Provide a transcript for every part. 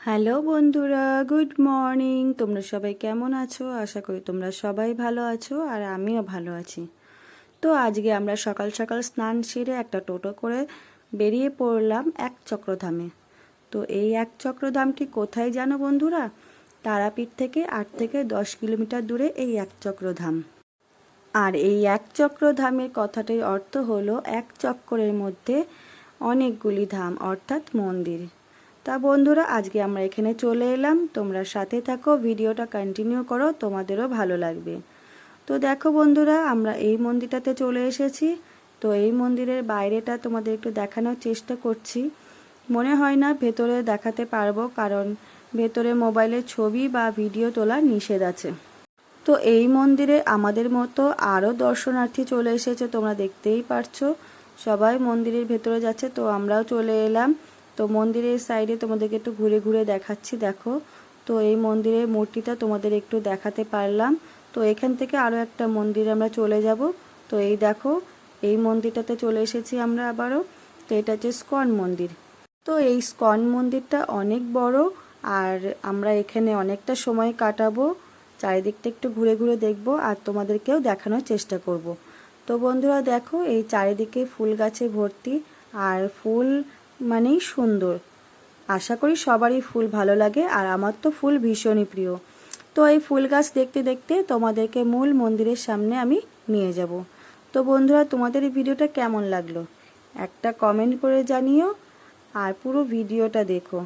Hello বন্ধুরা, good morning. তোমরা সবাই কেমন আছো? আশা করি তোমরা সবাই ভালো আছো আর আমিও ভালো আছি। তো আজকে আমরা সকাল সকাল স্নান সেরে একটা টোটো করে বেরিয়ে পড়লাম এক চক্রধামে। তো এই এক চক্রধামটি কোথায় জানো বন্ধুরা? তারাপীঠ থেকে আট থেকে দশ কিলোমিটার দূরে এই এক চক্রধাম। আর এই এক চক্রধামের কথাটির অর্থ হলো এক চক্রের মধ্যে অনেকগুলি ধাম, অর্থাৎ মন্দির। তা বন্ধুরা, আজকে আমরা এখানে চলে এলাম। তোমরা সাথে থাকো, ভিডিওটা কন্টিনিউ করো, তোমাদেরও ভালো লাগবে। তো দেখো বন্ধুরা, আমরা এই মন্দিরটাতে চলে এসেছি। তো এই মন্দিরের বাইরেটা তোমাদের একটু দেখানোর চেষ্টা করছি। মনে হয় না ভেতরে দেখাতে পারব, কারণ ভেতরে মোবাইলের ছবি বা ভিডিও তোলা নিষেধ আছে। তো এই মন্দিরে আমাদের মতো আরও দর্শনার্থী চলে এসেছে, তোমরা দেখতেই পারছ। সবাই মন্দিরের ভেতরে যাচ্ছে, তো আমরাও চলে এলাম। তো মন্দিরের সাইডে তোমাদেরকে একটু ঘুরে ঘুরে দেখাচ্ছি, দেখো। তো এই মন্দিরের মূর্তিটা তোমাদের একটু দেখাতে পারলাম। তো এখান থেকে আরও একটা মন্দিরে আমরা চলে যাব। তো এই দেখো, এই মন্দিরটাতে চলে এসেছি আমরা আবারও। তো এটা হচ্ছে স্কন মন্দির। তো এই স্কন মন্দিরটা অনেক বড় আর আমরা এখানে অনেকটা সময় কাটাবো। চারিদিকটা একটু ঘুরে ঘুরে দেখব আর তোমাদেরকেও দেখানোর চেষ্টা করব। তো বন্ধুরা দেখো, এই চারিদিকে ফুল গাছে ভর্তি আর ফুল মানেই সুন্দর। আশা করি সবারই ফুল ভালো লাগে আর আমার তো ফুল ভীষণই প্রিয়। তো এই ফুল গাছ দেখতে দেখতে তোমাদেরকে মূল মন্দিরের সামনে আমি নিয়ে যাব। তো বন্ধুরা, তোমাদের এই ভিডিওটা কেমন লাগল? একটা কমেন্ট করে জানিও আর পুরো ভিডিওটা দেখো।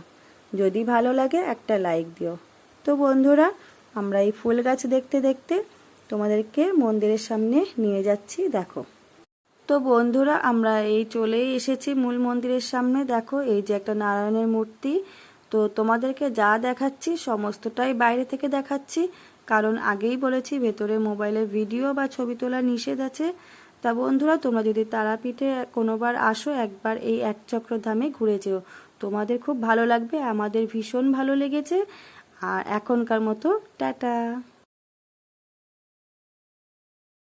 যদি ভালো লাগে, একটা লাইক দিও। তো বন্ধুরা, আমরা এই ফুল গাছ দেখতে দেখতে তোমাদেরকে মন্দিরের সামনে নিয়ে যাচ্ছি, দেখো। তো বন্ধুরা, আমরা এই চলেই এসেছি মূল মন্দিরের সামনে। দেখো, এই যে একটা নারায়ণের মূর্তি। তো তোমাদেরকে যা দেখাচ্ছি, সমস্তটাই বাইরে থেকে দেখাচ্ছি। কারণ আগেই বলেছি, ভেতরে মোবাইলে ভিডিও বা ছবি তোলা নিষেধ আছে। তা বন্ধুরা, তোমরা যদি তারাপীঠে কোনোবার আসো, একবার এই এক চক্রধামে ঘুরে যেও। তোমাদের খুব ভালো লাগবে, আমাদের ভীষণ ভালো লেগেছে। আর এখনকার মতো, টাটা।